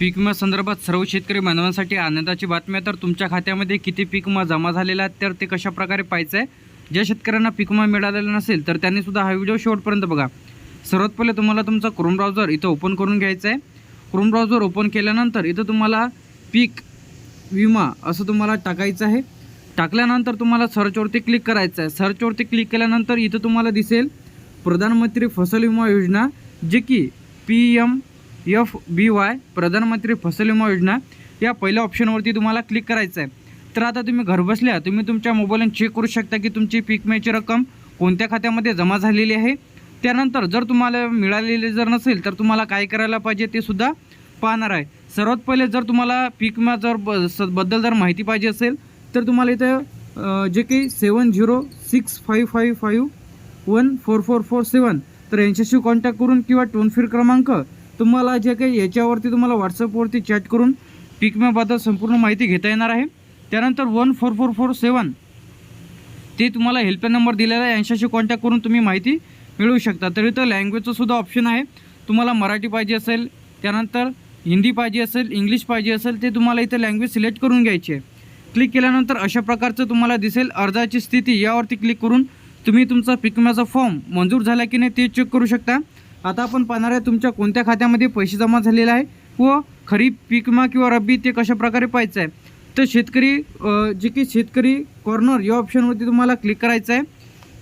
पीक विमा संदर्भात सर्व शेतकरी बांधवांसाठी आनंदाची बातमी आहे. तर तुमच्या खात्यामध्ये किती पीक विमा जमा झालेला आहे? तर ते कशा प्रकारे पाहायचं आहे? ज्या शेतकऱ्यांना पीक विमा मिळालेला नसेल तर त्यांनी सुद्धा हा व्हिडिओ शेवटपर्यंत बघा. सर्वात पहिले तुम्हाला तुमचा क्रोम ब्राउझर इथं ओपन करून घ्यायचं आहे. क्रोम ब्राउझर ओपन केल्यानंतर इथं तुम्हाला पीक विमा असं तुम्हाला टाकायचं आहे. टाकल्यानंतर तुम्हाला सर्चवरती क्लिक करायचं आहे. सर्चवरती क्लिक केल्यानंतर इथं तुम्हाला दिसेल प्रधानमंत्री फसल विमा योजना जे की P M F B Y प्रधानमंत्री फसल विमा योजना या पहिल्या ऑप्शनवरती तुम्हाला क्लिक करायचं आहे तर आता तुम्ही घरबसल्या तुम्ही तुमच्या मोबाईलने चेक करू शकता की तुमची पीक विम्याची रक्कम कोणत्या खात्यामध्ये जमा झालेली आहे. त्यानंतर जर तुम्हाला मिळालेले जर नसेल तर तुम्हाला काय करायला पाहिजे ते सुद्धा पाहणार आहे. सर्वात पहिले जर तुम्हाला पीक विमा जर ब स- बद्दल जर माहिती पाहिजे असेल तर तुम्हाला इथं जे काही seven zero six five five five one four four four seven तर यांच्याशी कॉन्टॅक्ट करून किंवा टोन फ्री क्रमांक तुम्हाला जे काही याच्यावरती तुम्हाला व्हॉट्सअपवरती चॅट करून पीक विम्याबद्दल संपूर्ण माहिती घेता येणार आहे. त्यानंतर one four four four seven ते तुम्हाला हेल्पलाईन नंबर दिलेला आहे. यांच्याशी कॉन्टॅक्ट करून तुम्ही माहिती मिळवू शकता. तर इथं लँग्वेजचं सुद्धा ऑप्शन आहे. तुम्हाला मराठी पाहिजे असेल त्यानंतर हिंदी पाहिजे असेल इंग्लिश पाहिजे असेल ते तुम्हाला इथं लँग्वेज सिलेक्ट करून घ्यायची आहे. क्लिक केल्यानंतर अशा प्रकारचं तुम्हाला दिसेल. अर्जाची स्थिती यावरती क्लिक करून तुम्ही तुमचा पीक विम्याचा फॉर्म मंजूर झाला की नाही ते चेक करू शकता. आता आपण पाहणार आहे तुमच्या कोणत्या खात्यामध्ये पैसे जमा झालेले आहे व खरीप पीक विमा किंवा रब्बी ते कशा प्रकारे पाहायचं आहे. तर शेतकरी जे की शेतकरी कॉर्नर या ऑप्शनवरती तुम्हाला क्लिक करायचं आहे.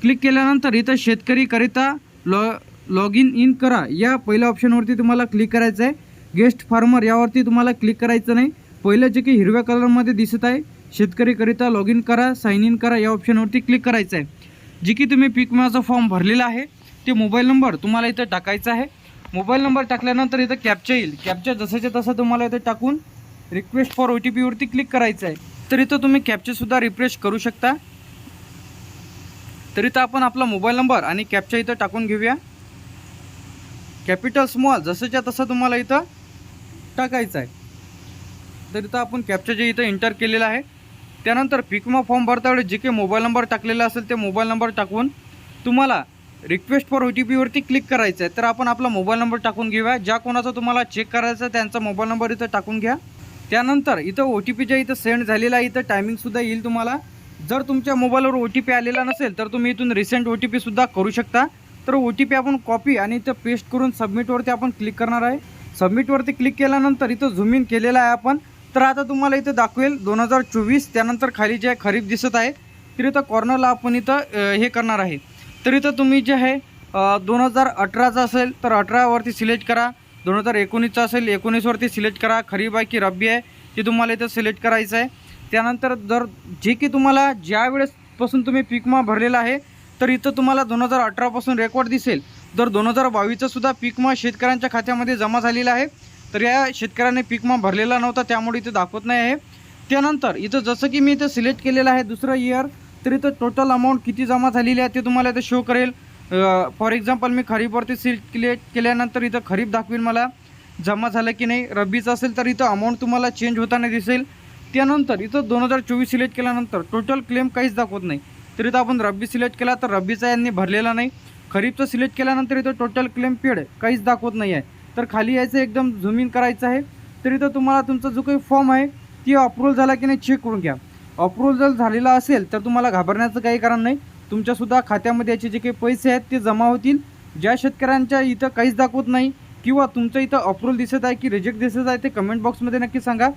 क्लिक केल्यानंतर इथं शेतकरीकरिता लॉ लॉग इन इन करा. या पहिल्या ऑप्शनवरती तुम्हाला क्लिक करायचं आहे. गेस्ट फार्मर यावरती तुम्हाला क्लिक करायचं नाही. पहिलं जे की हिरव्या कलरमध्ये दिसत आहे. शेतकरीकरिता लॉग इन करा साईन इन करा या ऑप्शनवरती क्लिक करायचं आहे. जे की तुम्ही पीक विम्याचा फॉर्म भरलेला आहे. ते मोबाईल नंबर तुम्हाला इथं टाकायचा आहे. मोबाईल नंबर टाकल्यानंतर इथं कॅप्चा येईल. कॅप्चा जसंच्या तसं तुम्हाला इथं टाकून रिक्वेस्ट फॉर ओ टी पीवरती क्लिक करायचं आहे. तर इथं तुम्ही कॅप्चासुद्धा रिफ्रेश करू शकता. तर इथं आपण आपला मोबाईल नंबर आणि कॅप्चा इथं टाकून घेऊया. कॅपिटल स्मॉल जसंच्या तसं तुम्हाला इथं टाकायचं आहे. तर इथं आपण कॅप्चा जे इथं एंटर केलेलं आहे. त्यानंतर पिकमा फॉर्म भरता वेळेस जे काही मोबाईल नंबर टाकलेला असेल ते मोबाईल नंबर टाकून तुम्हाला रिक्वेस्ट फॉर ओ टी पीवरती क्लिक करायचं आहे तर आपण आपला मोबाईल नंबर टाकून घेऊया. ज्या कोणाचा तुम्हाला चेक करायचा आहे त्यांचा मोबाईल नंबर इथं टाकून घ्या. त्यानंतर इथं ओ टी पीच्या इथं सेंड झालेला आहे इथं टायमिंगसुद्धा येईल तुम्हाला. जर तुमच्या मोबाईलवर ओ टी पी आलेला नसेल तर तुम्ही इथून रिसेंट ओ टी पीसुद्धा करू शकता. तर ओ टी पी आपण कॉपी आणि इथं पेस्ट करून सबमिटवरती आपण क्लिक करणार आहे. सबमिटवरती क्लिक केल्यानंतर इथं झूम इन केलेला आहे आपण. तर आता तुम्हाला इथं दाखवेल दोन हजार चोवीस. त्यानंतर खाली जे खरीप दिसत आहे तर इथं कॉर्नरला आपण इथं हे करणार आहे. तर इथं तुम्ही जे आहे दोन हजार अठराचं असेल तर अठरावरती सिलेक्ट करा. दोन हजार एकोणीसचं असेल एकोणीसवरती सिलेक्ट करा. खरीप आहे की रब्बी आहे ते तुम्हाला इथं सिलेक्ट करायचं आहे. त्यानंतर जर जे की तुम्हाला ज्या वेळेसपासून तुम्ही पिकमा भरलेला आहे तर इथं तुम्हाला दोन हजार अठरापासून रेकॉर्ड दिसेल. तर दोन हजार बावीसचासुद्धा सुद्धा शेतकऱ्यांच्या खात्यामध्ये जमा झालेला आहे तर या शेतकऱ्याने पिकमा भरलेला नव्हता त्यामुळे इथं दाखवत नाही आहे. त्यानंतर इथं जसं की मी इथं सिलेक्ट केलेलं आहे दुसरं इयर तर इथं टोटल अमाऊंट किती जमा झालेली आहे ते तुम्हाला इथं शो करेल. फॉर एक्झाम्पल मी खरीपवरती सिलेक्ट केल्यानंतर इथं खरीप दाखवेल मला. जमा झालं की नाही रब्बीचं असेल तर इथं अमाऊंट तुम्हाला चेंज होताना दिसेल. त्यानंतर इथं दोन हजार चोवीस सिलेक्ट केल्यानंतर टोटल क्लेम काहीच दाखवत नाही. तर इथं आपण रब्बी सिलेक्ट केला तर रब्बीचा यांनी भरलेला नाही. खरीपचं सिलेक्ट केल्यानंतर इथं टोटल क्लेम पेड काहीच दाखवत नाही आहे. तर खाली यायचं एकदम झूम इन करायचं आहे. तर इथं तुम्हाला तुमचा जो काही फॉर्म आहे ती अप्रूव्हल झाला की नाही चेक करून घ्या. अप्रूव्हल जर झालेला असेल तर तुम्हाला घाबरण्याचं काही कारण नाही. तुमच्यासुद्धा खात्यामध्ये याचे जे काही पैसे आहेत ते जमा होतील. ज्या शेतकऱ्यांच्या इथं काहीच दाखवत नाही किंवा तुमचं इथं अप्रूव्हल दिसत आहे की रिजेक्ट दिसत आहे ते कमेंट बॉक्समध्ये नक्की सांगा.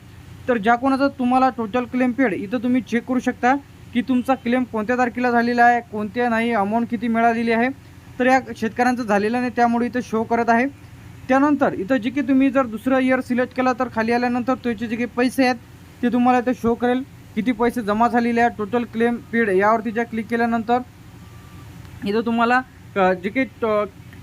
तर ज्या कोणाचा तुम्हाला टोटल क्लेम पेड इथं तुम्ही चेक करू शकता की तुमचा क्लेम कोणत्या तारखेला झालेला आहे कोणत्या नाही अमाऊंट किती मिळालेली आहे. तर या शेतकऱ्यांचं झालेलं नाही त्यामुळे इथं शो करत आहे. त्यानंतर इथं जे की तुम्ही जर दुसरं इयर सिलेक्ट केला तर खाली आल्यानंतर त्याचे जे काही पैसे आहेत ते तुम्हाला इथं शो करेल. किती पैसे जमा झालेले आहे टोटल क्लेम पेड यावरती ज्या क्लिक केल्यानंतर इथं तुम्हाला जे काही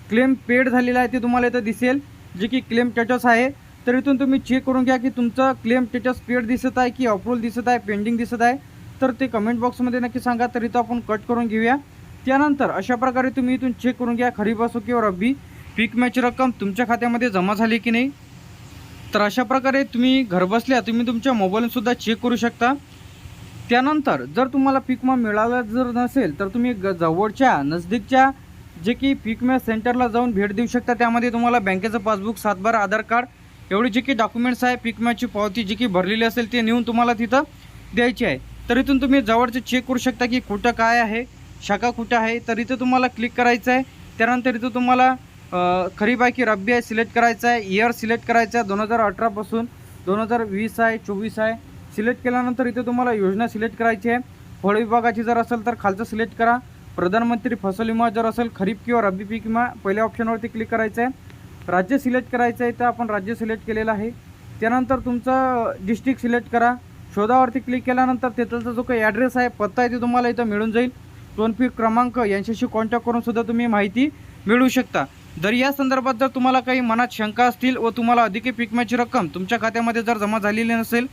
क्लेम पेड झालेलं आहे ते तुम्हाला इथं दिसेल. जे की क्लेम स्टेटस आहे तर इथून तुम्ही चेक करून घ्या की तुमचं क्लेम स्टेटस पेड दिसत आहे की अप्रूव्हल दिसत आहे पेंडिंग दिसत आहे. तर ते कमेंट बॉक्समध्ये नक्की सांगा तर इथं आपण कट करून घेऊया. त्यानंतर अशा प्रकारे तुम्ही इथून चेक करून घ्या खरीप असो किंवा रब्बी. पीक मॅच रक्कम तुमच्या खात्यामध्ये जमा झाली की नाही? तर अशा प्रकारे तुम्ही घरबसल्या तुम्ही तुमच्या मोबाईलसुद्धा चेक करू शकता. त्यानंतर जर तुम्हाला पीक मिळाला जर नसेल तर तुम्ही ग जवळच्या नजदीकच्या जे की पिकमॅ सेंटरला जाऊन भेट देऊ शकता. त्यामध्ये तुम्हाला बँकेचं पासबुक सातबार आधार कार्ड एवढे जे काही डॉक्युमेंट्स आहे पिकमॅची पावती जी की भरलेली असेल ते नेऊन तुम्हाला तिथं द्यायची आहे. तर इथून तुम्ही जवळचे चेक करू शकता की कुठं काय आहे शाखा कुठं आहे. तर इथं तुम्हाला क्लिक करायचं आहे. त्यानंतर इथं तुम्हाला खरीप आहे की रब्बी आहे सिलेक्ट करायचं आहे. इयर सिलेक्ट करायचं आहे. दोन हजार अठरापासून दोन हजार वीस आहे चोवीस आहे. सिलेक्ट केल्यानंतर इथे तुम्हाला योजना सिलेक्ट करायची आहे. फळ विभागाची जर असेल तर खालचं सिलेक्ट करा. प्रधानमंत्री फसल विमा जर असेल खरीप किंवा रब्बी पीक विमा पहिल्या ऑप्शनवरती क्लिक करायचं आहे राज्य सिलेक्ट करायचं आहे तर आपण राज्य सिलेक्ट केलेलं आहे. त्यानंतर तुमचं डिस्ट्रिक्ट सिलेक्ट करा. शोधावरती क्लिक केल्यानंतर तिथलचा जो काही ॲड्रेस आहे पत्ता आहे ते तुम्हाला इथं मिळून जाईल. दोन पीक क्रमांक यांच्याशी कॉन्टॅक्ट करून सुद्धा तुम्ही माहिती मिळवू शकता. जर या संदर्भात जर तुम्हाला काही मनात शंका असतील व तुम्हाला अधिक पीक रक्कम तुमच्या खात्यामध्ये जर जमा झालेली नसेल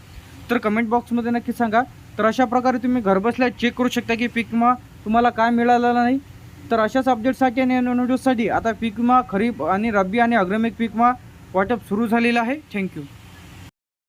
तर कमेंट बॉक्समध्ये नक्की सांगा. तर अशा प्रकारे तुम्ही घरबसल्या चेक करू शकता की पीक विमा तुम्हाला काय मिळालेला नाही. तर अशाच अपडेटसाठी आणि न्यूजसाठी आता पीक विमा खरीप आणि रब्बी आणि अग्रमिक पीक विमा वाटप सुरू झालेलं आहे. थँक्यू